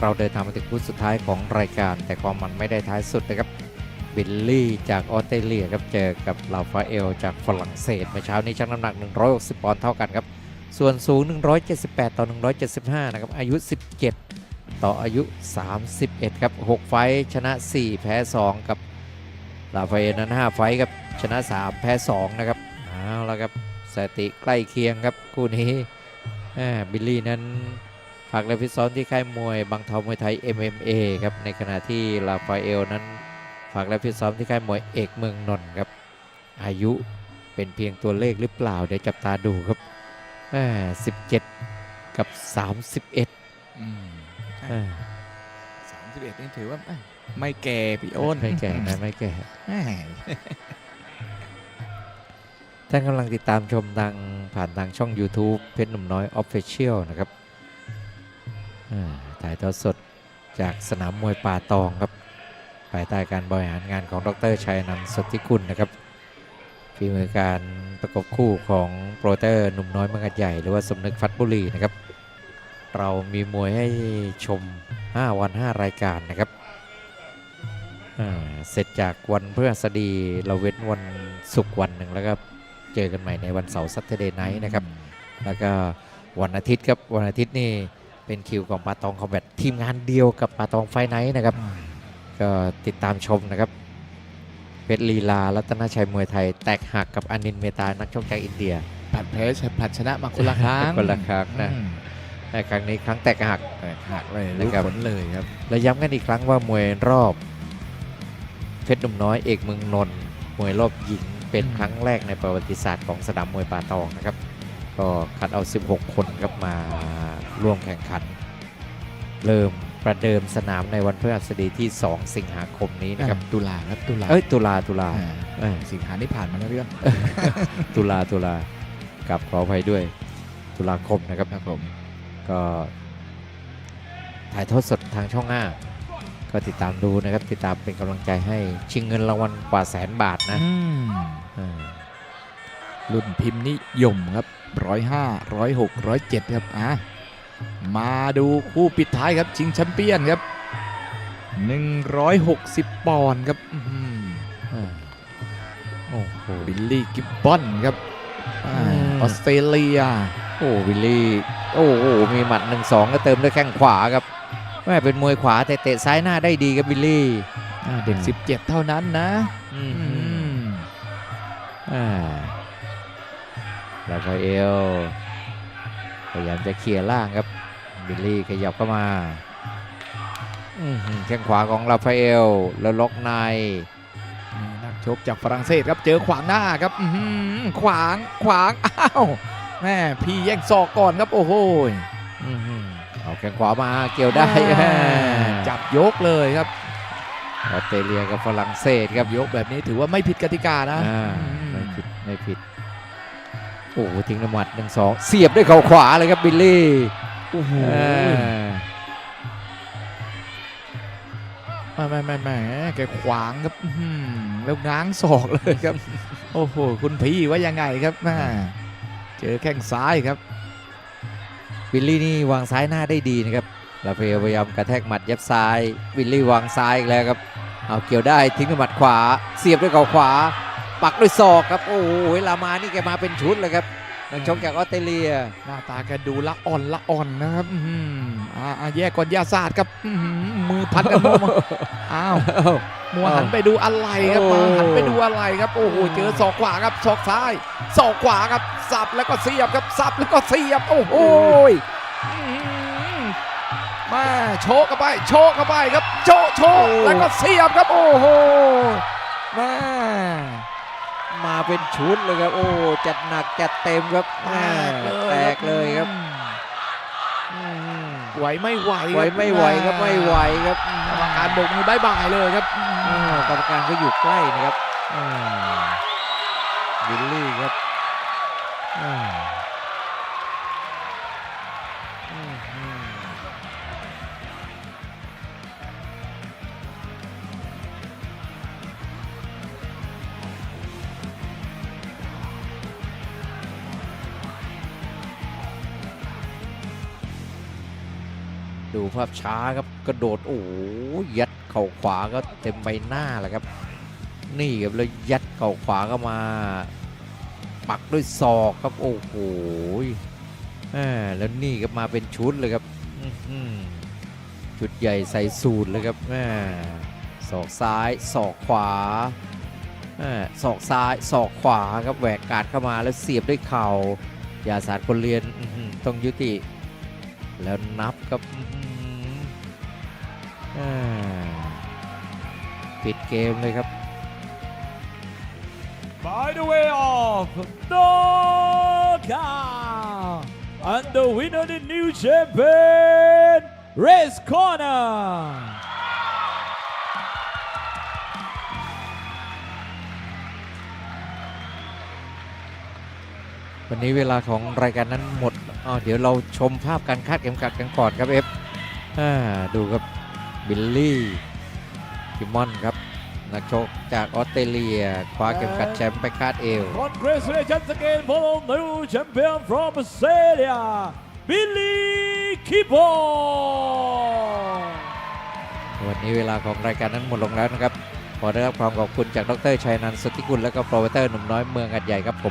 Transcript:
เราเดินทางมาถึงคู่สุดท้ายของรายการ แต่ความมันไม่ได้ท้ายสุดนะครับบิลลี่จากออสเตรเลียครับเจอกับลาฟาเอลจากฝรั่งเศสเมื่อเช้านี้ชั่งน้ำหนัก 160 ปอนด์เท่ากันครับ ส่วนสูง 178 ต่อ 175 นะครับ อายุ 17 ต่ออายุ 31 ครับ 6 ไฟชนะ 4 แพ้ 2 กับลาฟาเอลนั้น 5 ไฟครับชนะ 3 แพ้ 2 นะครับเอาละครับสถิติใกล้เคียงครับคู่นี้บิลลี่นั้น ฝากและฟิตซ้อมที่ค่ายมวยบางทอมวยไทย MMA ครับในขณะที่ลาฟาเอลนั้น ฝากและฟิตซ้อมที่ค่ายมวยเอกเมืองนนท์ครับอายุเป็นเพียงตัวเลขหรือเปล่าเดี๋ยวจับตาดูครับแหม่17กับ31อืมแหม่สามสิบเอ็ดนี่ถือว่าเอ้ยไม่แก่พี่โอ้นไม่แก่นะไม่แก่แหม่ท่านกำลังติดตามชมทางผ่านทางช่อง YouTube เพชรหนุ่มน้อย Official นะครับอ่า ถ่ายทอดสดจากสนามมวยป่าตองครับภายใต้การบริหารงานของดรชัยนันท์สดที่คุณนะครับฝีมือการประกบคู่ของโปรเตอร์หนุ่มน้อยมังกัดใหญ่หรือว่าสมนึกฟัดบุรีนะครับ เรามีมวยให้ชม 5 วัน 5 รายการนะครับเสร็จจากวันพฤหัสบดีเราเว้นวันศุกร์วันหนึ่งแล้วก็เจอกันใหม่ในวันเสาร์ซัตเทเดย์ไนท์นะครับ แล้วก็วันอาทิตย์ครับวันอาทิตย์นี่ เป็นคิวของปาตองคอมแบททีมงานเดียวกับปาตองไฟไนท์นะครับ ก็ติดตามชมนะครับเพชรลีลารัตนชัยมวยไทย แตกหักกับอานินเมตานักชกจากอินเดียผัดแพ้ผัดชนะมาคนละครั้งคนละครั้งนะอืมแต่ครั้งนี้ครั้งแตกหักแตกหักเลยนะรู้ครับผลเลยครับและย้ำกันอีกครั้งว่ามวยรอบเพชรหนุ่มน้อยเอกเมืองนนท์มวยรอบหญิงเป็นครั้งแรกในประวัติศาสตร์ของสนามมวยป่าตองนะครับ ก็คัดเอา 16 คนครับมาร่วมแข่งขัน เริ่มประเดิมสนามในวันพฤหัสบดีที่ 2 สิงหาคมนี้นะครับ ตุลาครับตุลาเอ้ยตุลาตุลาอ่าเอ้ยสิงหาที่ผ่านมาแล้วเรื่องตุลาตุลากับขออภัยด้วยตุลาคมนะครับครับผมก็ถ่ายทอดสดทางช่องหน้าก็ติดตามดูนะครับ ติดตามเป็นกำลังใจให้ชิงเงินรางวัลกว่าแสนบาทนะอืมอ่า รุ่นพิมพ์นิยมครับร้อยห้าร้อยหกร้อยเจ็ดครับอะมาดูคู่ปิดท้ายครับชิงแชมเปี้ยนครับ160ปอนด์ครับอื้อหืออ่าโอ้โหบิลลี่กิบบอนครับอ่าอืมออสเตรเลียโอ้วิลลี่ โอ้โหมีหมัดหนึ่งสองก็เติมด้วยแข้งขวาครับแม่เป็นมวยขวาแต่เตะซ้ายหน้าได้ดีครับวิลลี่อ่าเด็กอืม17เท่านั้นนะ อือืมมอ่า ลาฟาเอลพยายามจะเคลียร์ล่างครับบิลลี่ขยับเข้ามาอื้อหือแข้งขวาของลาฟาเอลแล้วล็อกในนี่นักชกจากฝรั่งเศสครับเจอขวางหน้าครับอื้อหือขวางขวางอ้าวแม่พี่แย่งศอกก่อนครับโอ้โหอื้อหือเอาแข้งขวามาเกี่ยวได้แม่จับยกเลยครับออสเตรเลียกับฝรั่งเศสครับยกแบบนี้ถือว่าไม่ผิดกติกานะอ่าอืมไม่ผิดไม่ผิดโอ้โหทิ้งน้ำหมัดหนึ่งสองเสียบด้วยเข่าขวาเลยครับบิลลี่โอ้โหอ่าไม่ไม่ไม่ไม่แกขวางครับอื้อหือแล้วง้างศอกเลยครับ โอ้โหคุณพี่ว่ายังไงครับแม่เจอแข้งซ้ายครับบิลลี่นี่วางซ้ายหน้าได้ดีนะครับลาเฟลพยายามกระแทกหมัดยับซ้ายบิลลี่วางซ้ายอีกแล้วครับ เอาเกี่ยวได้ทิ้งด้วยหมัดขวา เสียบด้วยเข่าขวา ปักด้วยศอกครับ โอ้โหเวลามานี่แกมาเป็นชุดเลยครับนักชกจากออสเตรเลีย หน้าตาแกดูละอ่อนละอ่อนนะครับอื้อหืออ่าอ่าแยกก่อนยาศาสตร์ครับอื้อหือมือพันกันมัวมาอ้าวมัวหันไปดูอะไรครับโอ้มาหันไปดูอะไรครับโอ้โหเจอศอกขวาครับศอกซ้ายศอกขวาครับสับแล้วก็เสียบครับสับแล้วก็เสียบโอ้โหอื้อหือมาโชกเข้าไป โชกเข้าไปครับ โชกโชกแล้วก็เสียบครับโอ้โหมา มาเป็นชุดเลยครับ โอ้จัดหนักจัดเต็มครับแตแม่กเลยแตกเลยครับอืมอืมไหวไม่ไหวไหวไม่ไหวครับไม่ไหวครับกรรมการโบกมือบายบายเลยครับอ้าวกรรมการก็อยู่ใกล้นะครับอ่าวิลลี่ครับ ดูภาพช้าครับกระโดดโอ้ยัดเข่าขวาก็เต็มใบหน้าแหละครับ นี่ครับแล้วยัดเข่าขวาก็มา ปักด้วยศอกครับโอ้โหอ่แล้วนี่ก็มาเป็นชุดเลยครับชุดใหญ่ใส่สูตรเลยครับอศอกซ้ายศอกขวาอศอกซ้ายศอกขวาครับแหวกกาดเข้ามาแล้วเสียบด้วยเข่ายาสารคนเรียนต้องยุติ แล้วนับครับ ปิดเกมเลยครับ By the way of knockout and the winner the new champion Race Corner วันนี้เวลาของรายการนั้นหมดอ๋อเดี๋ยวเราชมภาพการคาดเข็มขัดกันก่อนครับเอฟอ่าดูครับ บิลลี่คิมมอนครับ นักชกจากออสเตรเลีย คว้าเข็มขัดแชมป์ไปคาดเอว Congratulations again for the new champion from Australia Billy Kibon วันนี้เวลาของรายการนั้นหมดลงแล้วนะครับ ขอได้รับความขอบคุณจากดรชัยนันท์สุทธิกุลและก็โปรโมเตอร์หนุ่มน้อยเมืองหัดใหญ่ครับผม